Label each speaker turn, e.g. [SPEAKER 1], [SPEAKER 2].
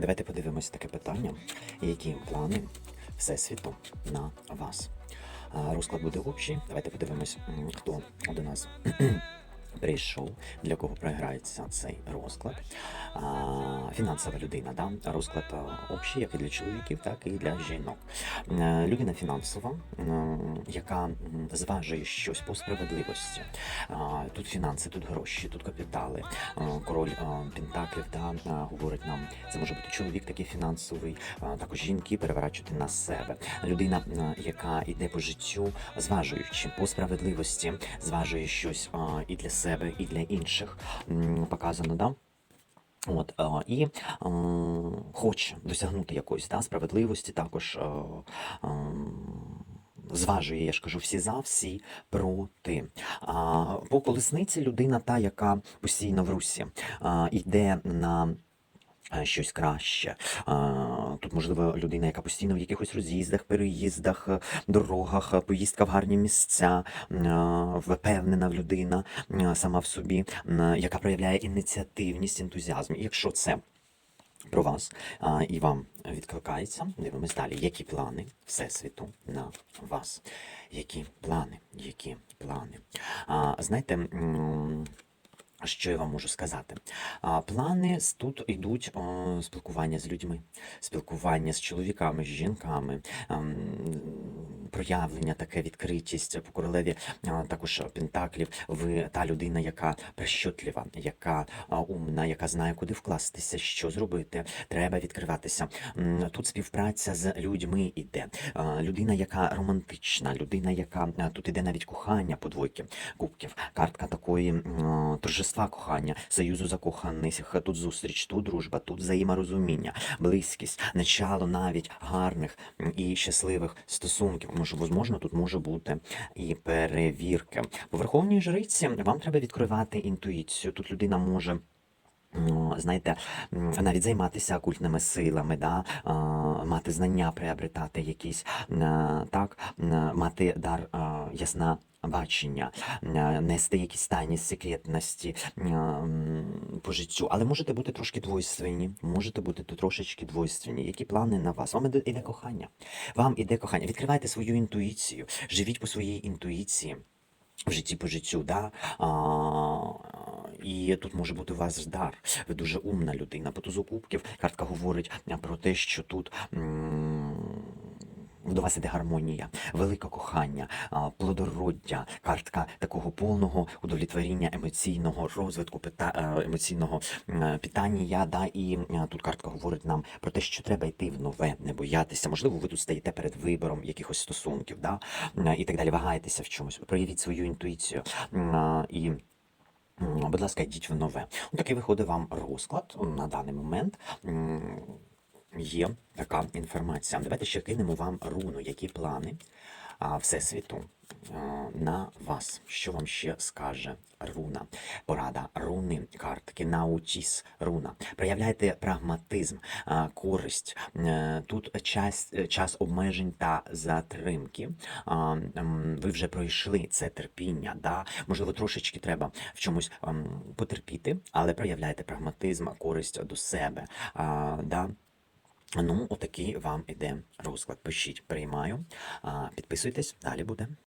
[SPEAKER 1] Давайте подивимось таке питання, які плани Всесвіту на вас. Розклад буде общий. Давайте подивимось, хто до нас прийшов, для кого програється цей розклад. Фінансова людина, да? розклад общий, як і для чоловіків, так і для жінок. Е, Людина фінансова, яка зважує щось по справедливості. Тут фінанси, тут гроші, тут капітали. Король Пентаклів да, говорить нам, це може бути чоловік такий фінансовий, також жінки переворачувати на себе. Людина, яка йде по життю, зважуючи по справедливості, зважує щось і для себе, і для інших. Показано, да? От, а, і е, хоче досягнути якоїсь да, справедливості, також е, е, зважує, я ж кажу, всі за, всі проти. А, по колесниці людина та, яка постійно в русі, е, йде на. Е, Щось краще. Тут, можливо, людина, яка постійно в якихось роз'їздах, переїздах, е, дорогах, е, поїздка в гарні місця, впевнена людина сама в собі, яка проявляє ініціативність, ентузіазм. І якщо це про вас і вам відкликається, дивимось далі. Які плани Всесвіту на вас? Які плани? Які плани? Знаєте. Що я вам можу сказати? А, плани тут йдуть о, спілкування з людьми, спілкування з чоловіками, з жінками, ем, проявлення, таке відкритість по королеві також пентаклів. Ви та людина, яка прищотлива, яка умна, яка знає, куди вкластися, що зробити. Треба відкриватися. Тут співпраця з людьми іде. Людина, яка романтична, людина, яка тут іде навіть кохання по двойки кубків. Картка такої торжества кохання, союзу закоханих. Тут зустріч, тут дружба, тут взаєморозуміння, близькість, начало навіть гарних і щасливих стосунків. Може, можливо, тут може бути і перевірки. По верховній жриці вам треба відкривати інтуїцію. Тут людина може. Знаєте, навіть займатися окультними силами, да? мати знання, приобретати якісь, е, так, е, мати дар а, ясна бачення, е, нести якісь тайні секретності е, по життю. Але можете бути трошки двойственні, можете бути трошечки двойственні. Які плани на вас? Вам іде, кохання. Вам іде кохання. Відкривайте свою інтуїцію, живіть по своїй інтуїції. В житті по життю, да? а, і тут може бути у вас дар. Ви дуже умна людина. По тузу кубків картка говорить про те, що тут. м, До вас іде гармонія, велике кохання, плодороддя, картка такого повного удовлетворіння емоційного розвитку, пита- е, емоційного м, питання. Да? І е, тут картка говорить нам про те, що треба йти в нове, не боятися. Можливо, ви тут стоїте перед вибором якихось стосунків, да? І так далі. Вагаєтеся в чомусь. Проявіть свою інтуїцію. І Будь ласка, йдіть в нове. Такий виходить вам розклад на даний момент. Є така інформація. Давайте ще кинемо вам руну, які плани Всесвіту а, на вас. Що вам ще скаже руна? Порада руни, картки, наутіс, руна. Проявляйте прагматизм, користь. Е, Тут час, е, час обмежень та затримки. Ви вже пройшли це терпіння. Да? Можливо, трошечки треба в чомусь ем, потерпіти, але проявляйте прагматизм, користь до себе. Да? Ну, отакий вам іде розклад. Пишіть, приймаю. Підписуйтесь, далі буде.